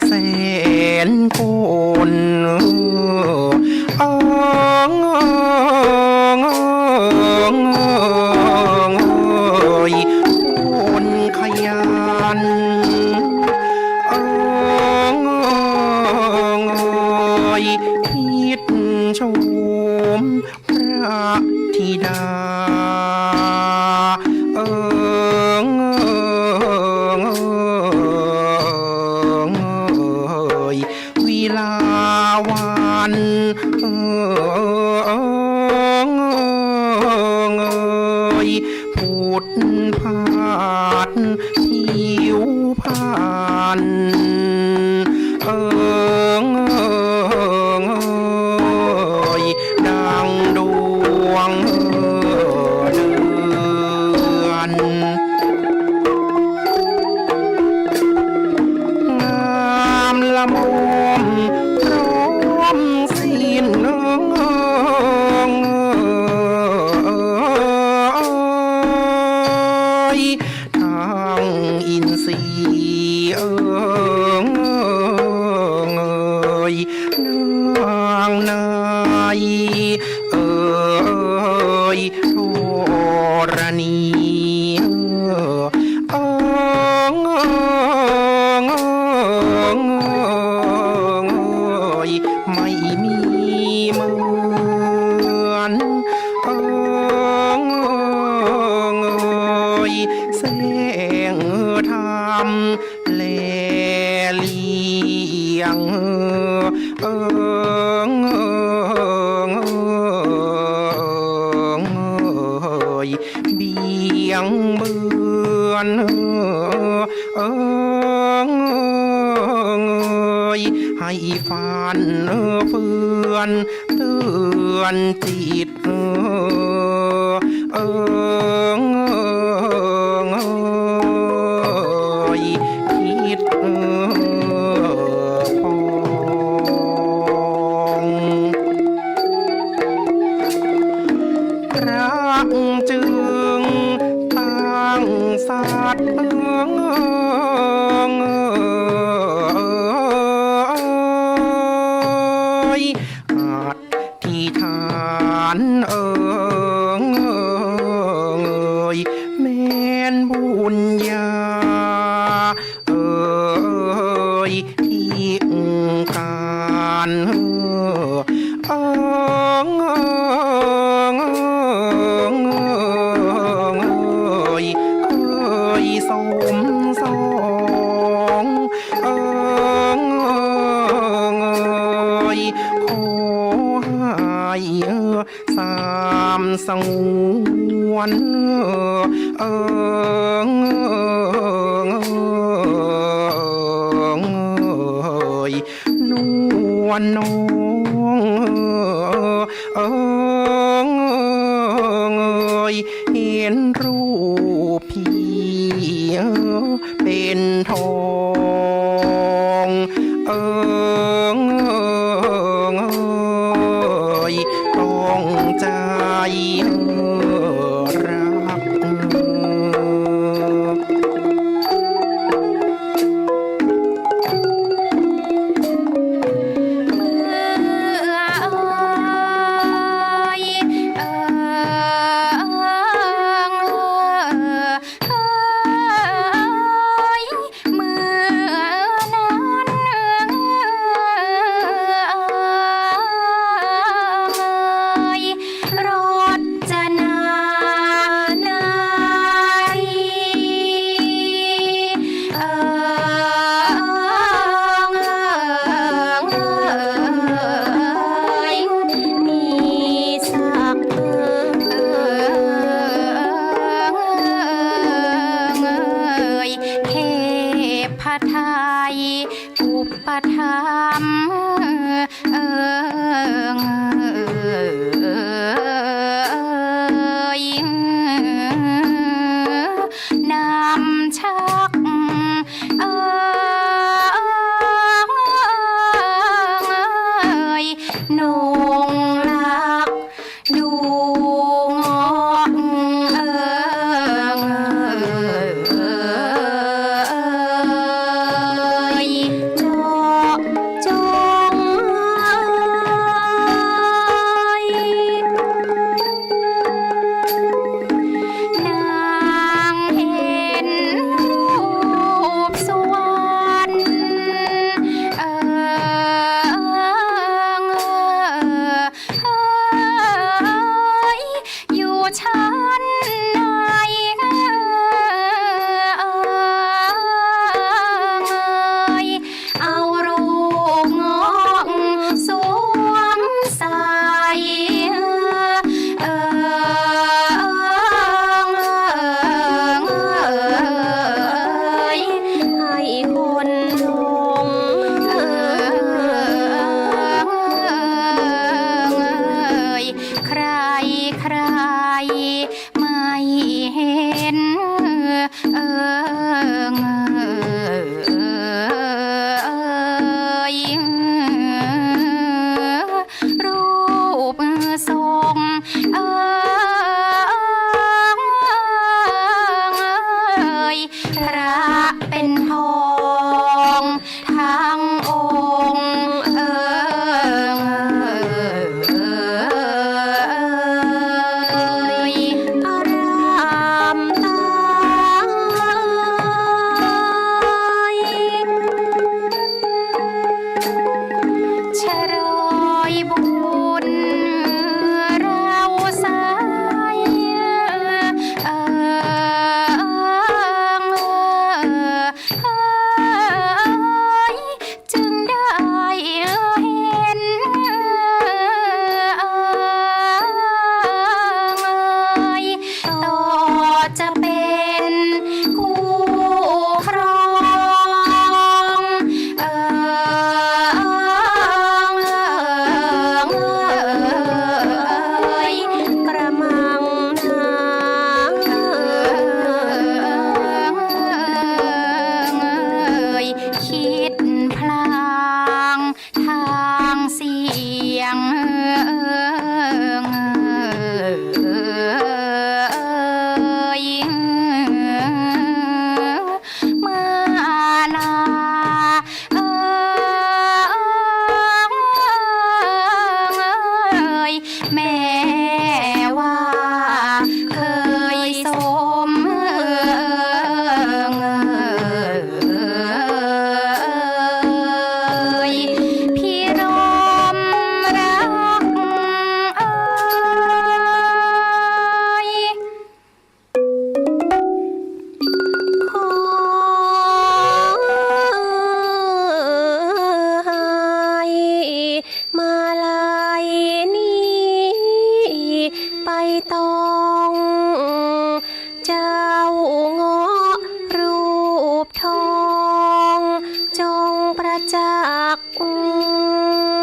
在。 นางนายเอ่ยโทรณีเอ่ยไม่มีเหมือนเอ่ยแสงธรรมเลลี ยงเออยเบียงเบือนเออยให้ฟันเฟือนเตือนจิตเออ ฐานเอ่ สงวนเออยนวลน้องเออยเห็นรูปพี่เป็นทองเออ 一 Oh. ประจักษ์